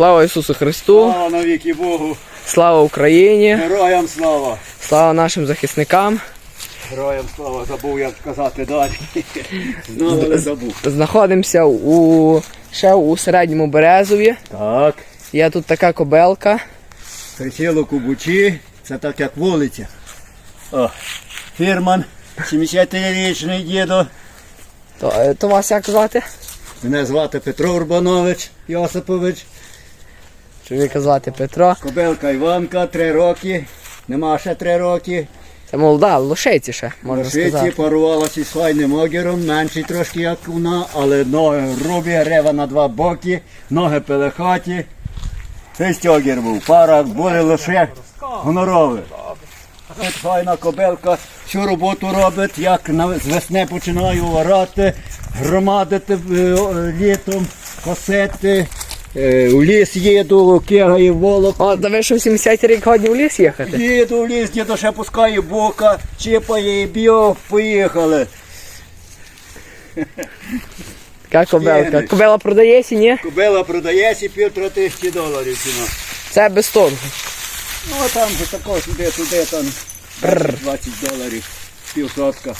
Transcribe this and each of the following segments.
Слава Ісусу Христу! Слава навіки Богу! Слава Україні! Героям слава! Слава нашим захисникам! Героям слава! Забув як сказати далі. Знову не забув. Знаходимося у ще у середньому Березові. Так. Є тут така кобелка. Присіло Кубучі, це так як вулиця. О, фірман, 70-річний дідо. То, е, то вас як звати? Мене звати Петро Урбанович Йосипович. Чоловіка звати Петро. Кобелка Іванка, три роки. Нема ще три роки. Це молода, лошиці ще, можна На швидці сказати. парувалася з файним огіром, менший трошки як вона, але ноги грубі, рева на два боки, ноги пелехаті. Цей огір був. Пара були лише гонорові. Файна кобелка, всю роботу робить, як з весни починаю орати, громадити е, літом, косити, е, у ліс їду, кигаю волок. О, та ви що 70 рік годні в ліс їхати? Їду в ліс, діду ще пускає бока, чіпає і б'є, поїхали. Така кобелка. Кобела продається, ні? Кобила продається півтора тисячі доларів ціна. Це без торгу. Ну а там же також туди, туди, там 20 доларів, півсотка.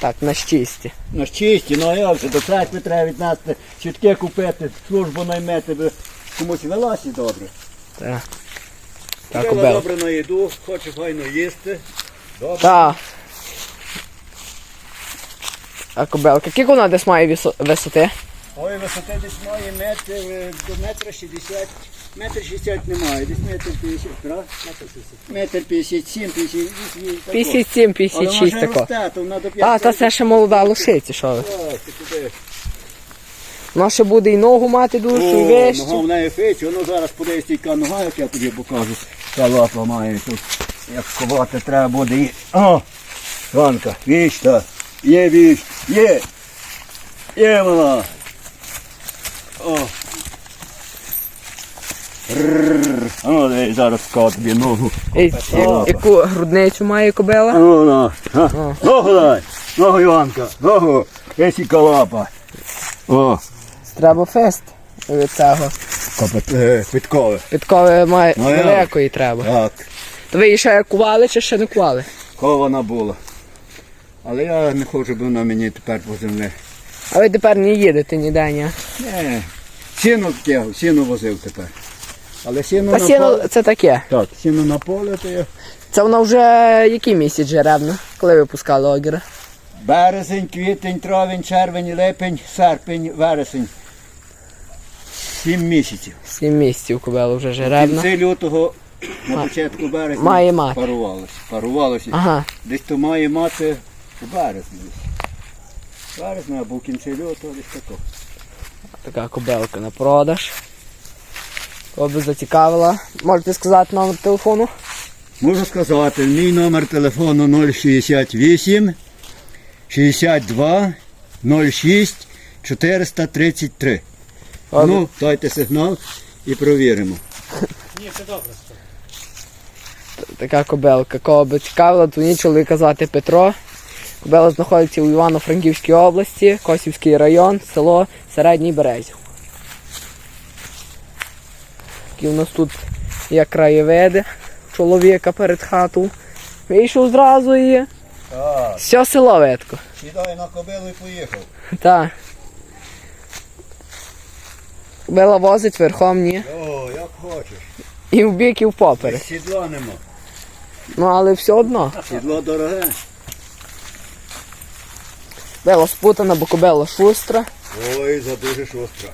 Так, на щисті. На щисті, ну а як же, до церкви треба віднести, чітке купити, службу наймете, бо комусь веласі добре. Так. Так, Кобила кобела. добре на їду, хоче файно їсти. Добре. Так. А кобелка. Скільки вона десь має висоти? Ой, висоти десь має метр, е, до метра 60, метр 60 немає, десь метр 50, правда? Метр 57, 58. тако. 57, Але вона 56 тако. А, та це ще молода лошиця, що ви? Вона ще буде і ногу мати душу, і О, нога в неї фич, воно зараз подивись яка нога, як я тобі покажу. Та лапа має тут. Як ковати треба буде. І... О! Іванка, віч та. Є віч, є. Є вона. О. Рррр. А ну, дай зараз покажу тобі ногу. І, О. яку грудницю має кобела? Ну, на. Га. Ногу дай. Ногу, Іванка. Ногу. Есі лапа. О. Треба фест від цього. Копит, е, Питкове. Підкови має Ну, як? великої треба. Так. То ви її ще кували чи ще не кували? Кована була. Але я не хочу, бо вона мені тепер по землі. А ви тепер не їдете ніде, ні? Не. Сіно втягав, сіно возив тепер. Але сіно Та на сіно поле. це таке. Так, сіно на поле, то я. Це вона вже який місяць жеребна? Коли ви пускали огіра? Березень, квітень, травень, червень, липень, серпень, вересень. Сім місяців. Сім місяців кобела вже В жеребна. кінці лютого на початку березня Має мати. парувалося. Парувалося. Ага. Десь то має мати у березні. десь. Березня або в кінці лютого, десь тако. Така кобелка на продаж. Кого би зацікавила. Можете сказати номер телефону? Можу сказати, мій номер телефону 068 62 06 433. Кого би- Ну, дайте сигнал і провіримо. Ні, це добре. Така кобелка. Кого би цікавила, то ні чоловіка звати Петро. Кобела знаходиться у Івано-Франківській області, Косівський район, село Середній Березів. Такі у нас тут є краєвиди чоловіка перед хатою. Вийшов зразу і Так, все село видко. сідай на кобилу і поїхав. Так. Кобила возить верхом, ні. О, як хочеш. І в бік, і в поперек. Сідла нема. Ну але все одно. Сідло дороге. Кобила спутана, бо кобила шустра. Ой, за дуже шустро.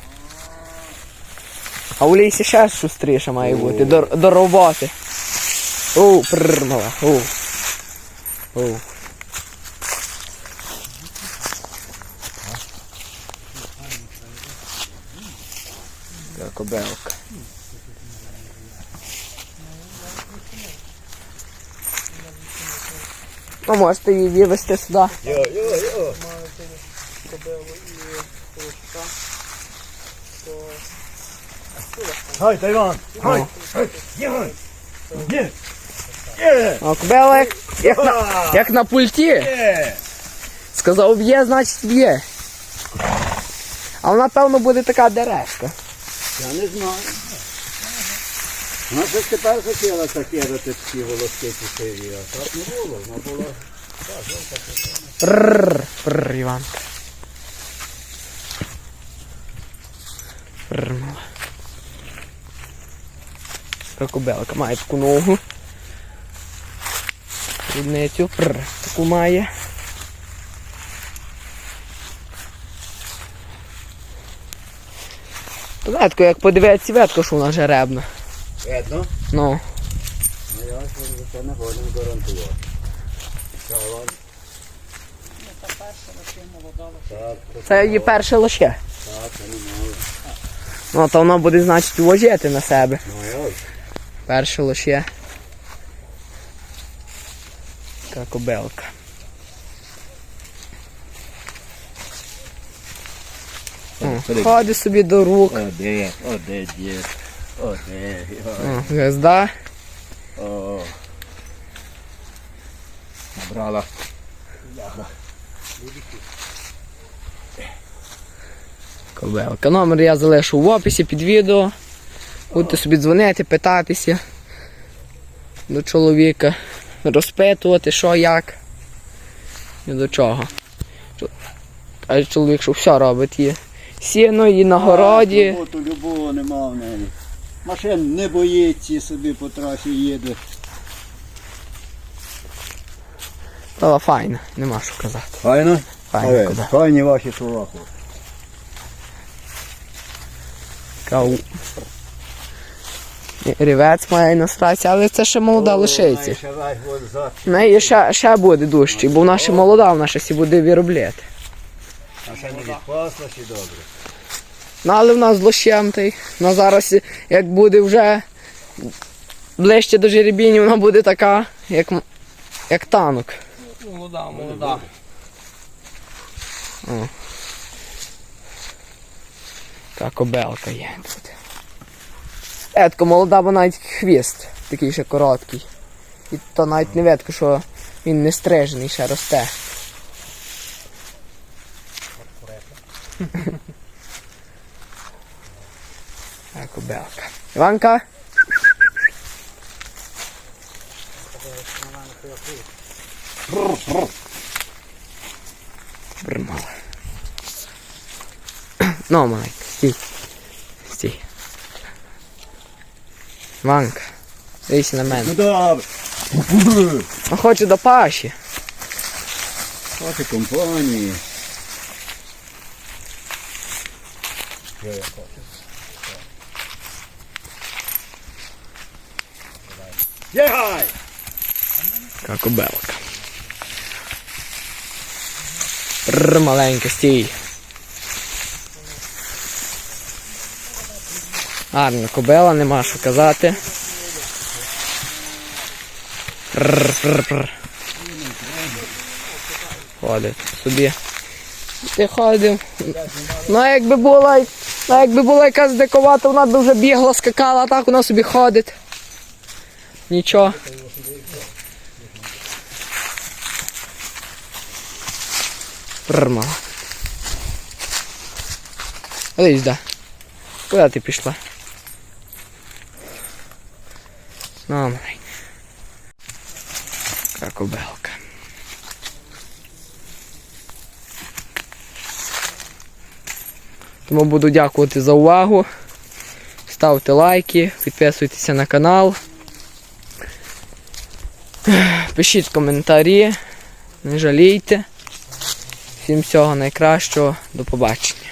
А у лісі ще шустріше має бути. До, до роботи. Оу, пррмала. Оу. Оу. Кобелка. Ну, можете її вивезти сюди. Йо, йо, йо. Гай, Тайван! Гай! Гай! Гай! Є! Є! Кобела як, як, на, як на пульті. Сказав б'є, значить б'є. А вона, певно, буде така дережка. Я не знаю. Вона щось тепер хотіла закидати ці волоски сиві, а так не було. Вона була Прррр, прррр, Іванка. Прррр, мала. Крокобелка має таку ногу. Рудницю, прррр, таку має. Ветко, як подивитися, ветко, що вона жеребна. Видно. Ну, Ну я ж за це не годен гарантувати. Що вам? Так, це її перше лоще. так, це не мало. Ну, то воно буде, значить, вважати на себе. Ну я ж. Перше лише. Така кобелка. О, Ходить собі до рук. О, де, о, де дід, о, Звезда. о. Набрала. Кобелка. Номер я залишу в описі під відео. Будете собі дзвонити, питатися до чоловіка, розпитувати, що як і до чого. Чо- Каже чоловік, що все робить є. Сіно і на городі. Роботу любого нема в неї. Машин не боїться, собі по трасі їде. Та файно, нема що казати. Файно? Файно, куди. Файні ваші слова. Кау. Рівець має настраться, але це ще молода лишиться. Ще весь от зад. В неї ще, ще буде дужчий, бо вона ще молода, вона ще сі буде виробляти. А ще не відпасла, чи добре. Ну але в нас з лощем той. Ну зараз, як буде вже ближче до жеребінів, вона буде така, як, як танок. Молода, молода. О. Така кобелка є тут. Етко молода, бо навіть хвіст такий ще короткий. І то навіть не видко, що він не стрижений, ще росте. Така кобелка. Іванка? Брмала. Ну, маленька, стій. Стій. Іванка, дивися на мене. Ну добре. А хочу до Паші. Ваші компанії. Єгай! Така кобелка. Рр, маленька, стій. Гарна кобела, нема що казати. Ходить собі. Ти ходив. Ну якби була, ну, якби була якась диковата, вона б вже бігла, скакала, а так вона собі ходить. Нічого. Пррма. Дивись, да. Куди ти пішла? Ну, маленька. Така кобелка. Тому буду дякувати за увагу. Ставте лайки, підписуйтеся на канал. Пишіть коментарі, не жалійте. Всім всього найкращого, до побачення.